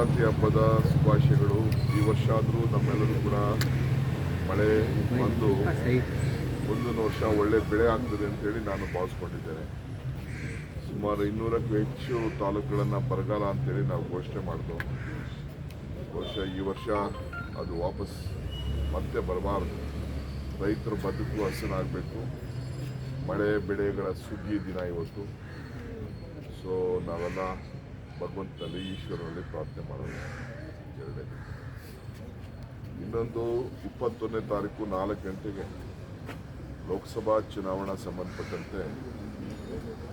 ಸಂಕ್ರಾಂತಿ ಹಬ್ಬದ ಶುಭಾಶಯಗಳು. ಈ ವರ್ಷ ಆದರೂ ನಮ್ಮೆಲ್ಲರೂ ಕೂಡ ಮಳೆ ಬಂದು ಮುಂದಿನ ವರ್ಷ ಒಳ್ಳೆ ಬೆಳೆ ಆಗ್ತದೆ ಅಂತೇಳಿ ನಾನು ಭಾವಿಸ್ಕೊಂಡಿದ್ದೇನೆ. ಸುಮಾರು ಇನ್ನೂರಕ್ಕೂ ಹೆಚ್ಚು ತಾಲೂಕುಗಳನ್ನು ಬರಗಾಲ ಅಂತೇಳಿ ನಾವು ಘೋಷಣೆ ಮಾಡಿದ್ವು ವರ್ಷ, ಈ ವರ್ಷ ಅದು ವಾಪಸ್ ಮತ್ತೆ ಬರಬಾರ್ದು. ರೈತರ ಬದುಕು ಹಸನಾಗಬೇಕು. ಮಳೆ, ಬೆಳೆಗಳ ಸುಗ್ಗಿ ದಿನ ಇವತ್ತು. ಸೊ ನಾವೆಲ್ಲ ಭಗವಂತನಲ್ಲಿ ಈಶ್ವರನಲ್ಲಿ ಪ್ರಾರ್ಥನೆ ಎರಡೇ ಇನ್ನೊಂದು ಇಪ್ಪತ್ತೊಂದನೇ ತಾರೀಕು ನಾಲ್ಕು ಗಂಟೆಗೆ ಲೋಕಸಭಾ ಚುನಾವಣಾ ಸಂಬಂಧಪಟ್ಟಂತೆ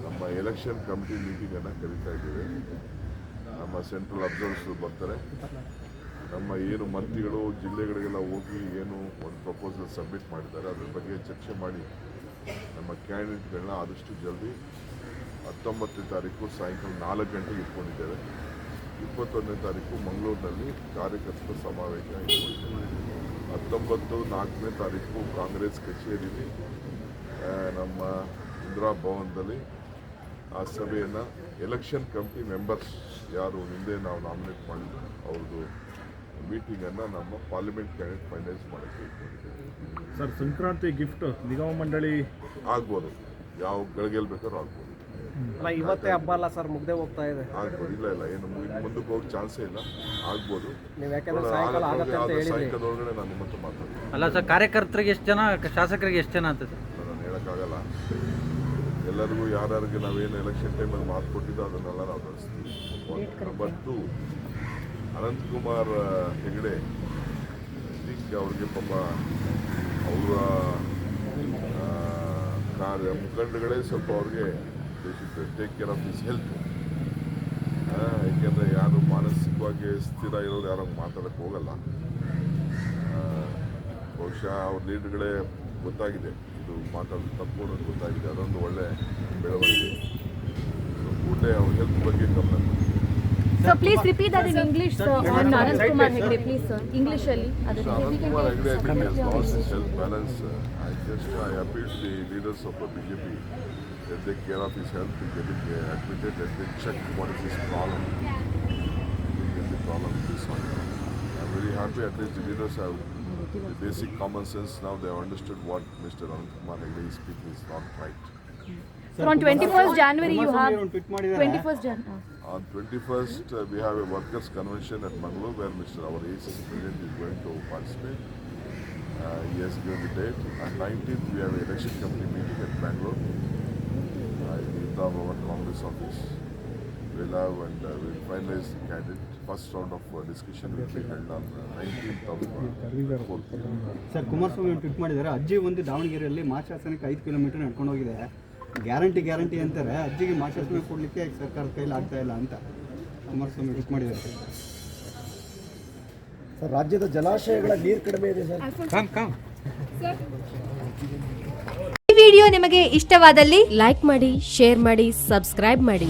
ನಮ್ಮ ಎಲೆಕ್ಷನ್ ಕಮಿಟಿ ಮೀಟಿಂಗನ್ನು ಕರೀತಾ ಇದ್ದೀವಿ. ನಮ್ಮ ಸೆಂಟ್ರಲ್ ಅಬ್ಸರ್ವರ್ಸ್ ಬರ್ತಾರೆ. ನಮ್ಮ ಏನು ಮಂತ್ರಿಗಳು, ಜಿಲ್ಲೆಗಳಿಗೆಲ್ಲ ಹೋಗಿ ಏನು ಒಂದು ಪ್ರಪೋಸಲ್ ಸಬ್ಮಿಟ್ ಮಾಡಿದ್ದಾರೆ, ಅದ್ರ ಬಗ್ಗೆ ಚರ್ಚೆ ಮಾಡಿ ನಮ್ಮ ಕ್ಯಾಂಡಿಡೇಟ್ಗಳನ್ನ ಆದಷ್ಟು ಜಲ್ದಿ ಹತ್ತೊಂಬತ್ತನೇ ತಾರೀಕು ಸಾಯಂಕಾಲ ನಾಲ್ಕು ಗಂಟೆಗೆ ಇಟ್ಕೊಂಡಿದ್ದೇವೆ. ಇಪ್ಪತ್ತೊಂದನೇ ತಾರೀಕು ಮಂಗಳೂರಿನಲ್ಲಿ ಕಾರ್ಯಕರ್ತರ ಸಮಾವೇಶ ಇಟ್ಕೊಂಡಿದ್ದೇವೆ. ಹತ್ತೊಂಬತ್ತು ನಾಲ್ಕನೇ ತಾರೀಕು ಕಾಂಗ್ರೆಸ್ ಕಚೇರಿಯಲ್ಲಿ ನಮ್ಮ ಇಂದಿರಾ ಭವನದಲ್ಲಿ ಆ ಸಭೆಯನ್ನು ಎಲೆಕ್ಷನ್ ಕಮಿಟಿ ಮೆಂಬರ್ಸ್ ಯಾರು ಹಿಂದೆ ನಾವು ನಾಮಿನೇಟ್ ಮಾಡಿದ್ದು ಅವ್ರದ್ದು ಮೀಟಿಂಗನ್ನು ನಮ್ಮ ಪಾರ್ಲಿಮೆಂಟ್ ಕ್ಯಾಂಡಿಡೇಟ್ ಫೈನಲೈಸ್ ಮಾಡೋಕ್ಕೆ ಸರ್ ಸಂಕ್ರಾಂತಿ ಗಿಫ್ಟ್ ನಿಗಮ ಮಂಡಳಿ ಆಗ್ಬೋದು. ಯಾವ ಗಳಿಗೆಲ್ ಬೇಕಾದ್ರೂ ಆಗ್ಬೋದು. ಅಲ್ಲ ಇವತ್ತೇ ಹಬ್ಬ ಅಲ್ಲ ಸರ್ ಮುಗ್ದೆ ಹೋಗ್ತಾ ಇದೆ. ಆಗ್ಬೋದು ಇಲ್ಲ ಇಲ್ಲ ಏನು ಇನ್ನು ಮುಂದಕ್ಕೆ ಹೋಗಿ ಚಾನ್ಸೇ ಇಲ್ಲ ಆಗ್ಬೋದು. ನೀವು ಯಾಕಂದ್ರೆ ಸಾಯಂಕಾಲ ಆಗತ್ತೆ ಅಂತ ಹೇಳಿದ್ರಿ. ಸಾಯಂಕಾಲದೊಳಗಡೆ ನಾನು ನಿಮ್ಮ ಹತ್ರ ಮಾತಾಡ್ತೀನಿ. ಅಲ್ಲ ಸರ್ ಕಾರ್ಯಕರ್ತರಿಗೆ ಎಷ್ಟು ಜನ ಶಾಸಕರಿಗೆ ಎಷ್ಟು ಜನ ಅಂತ ಸರ್? ನಾನು ಹೇಳೋಕ್ಕಾಗಲ್ಲ. ಎಲ್ಲರಿಗೂ ಯಾರ್ಯಾರಿಗೆ ನಾವೇನು ಎಲೆಕ್ಷನ್ ಟೈಮಲ್ಲಿ ಮಾತು ಕೊಟ್ಟಿದ್ದೋ ಅದನ್ನೆಲ್ಲ ನಾವು ನಡೆಸ್ತೀವಿ number two Anantkumar Hegde think ಅವ್ರಿಗೆ ಪಾಪ ಅವರ ಕಾರ್ಯ ಮುಖಂಡಗಳೇ ಸ್ವಲ್ಪ ಅವ್ರಿಗೆ take care of his health ಏಕೆಂದರೆ ಯಾರು ಮಾನಸಿಕವಾಗಿ ಸ್ಥಿರ ಇರೋರು ಯಾರು ಮಾತಾಡೋಕ್ಕೆ ಹೋಗಲ್ಲ. ಬಹುಶಃ ಅವ್ರ ಲೀಡರ್ಗಳೇ ಗೊತ್ತಾಗಿದೆ. ಇದು ಮಾತಾಡೋದು ತಪ್ಪು ಗೊತ್ತಾಗಿದೆ. ಅದೊಂದು ಒಳ್ಳೆ ಬೆಳವಣಿಗೆ. ಕೂಡ ಕೂಡಲೇ ಅವ್ರ ಹೆಲ್ತ್ ಬಗ್ಗೆ ಗಮನ. So please repeat that in English sir, on Anand Kumar Hegde, please sir. English only. So I has lost his self-balance. I just, I appeal to the leaders of the BJP that they care of his health, he get it admitted, that they check what is his problem. They get the problem this. I'm very happy at least the leaders have the basic common sense now they have understood what Mr. Anand Kumar Hegde is speaking is not right. So on 21st January you have ಒಂದು tweet ಮಾಡಿದ್ದಾರೆ 21st Jan. uh, On 21st, uh, we have a workers' convention at Mangalore where Mr. our ACC President is going to participate. Uh, he has given the date. On 19th, we have an election committee meeting at Bangalore. Uh, in Indra Bhavan Congress office. We'll have and uh, we'll finalize the candidate. First round of uh, discussion will be held on uh, 19th of uh, 4th. Sir Kumaraswamy tweet ಮಾಡಿದ್ದಾರೆ ಅಜ್ಜಿ ಒಂದು ದಾವಣಗೆರೆಯಲ್ಲಿ ಮಾಶಾಸನಕ್ಕೆ ಐದು kilometre ನಡ್ಕೊಂಡು ಹೋಗಿದೆ guarantee guarantee ಅಂತಾರೆ. ಅಜ್ಜಿಗೆ ಮಾಶಾಸನ ಕೊಡಲಿಕ್ಕೆ ಸರ್ಕಾರದ ಕೈಲಿ ಆಗ್ತಾ ಇಲ್ಲ ಅಂತ ಕುಮಾರಸ್ವಾಮಿ ಟ್ವೀಟ್ ಮಾಡಿದ್ದಾರೆ. ಸರ್ ರಾಜ್ಯದ ಜಲಾಶಯಗಳ ನೀರು ಕಡಿಮೆ ಇದೆ ಸರ್. ಈ ವಿಡಿಯೋ ನಿಮಗೆ ಇಷ್ಟವಾದಲ್ಲಿ ಲೈಕ್ ಮಾಡಿ ಶೇರ್ ಮಾಡಿ ಸಬ್ಸ್ಕ್ರೈಬ್ ಮಾಡಿ.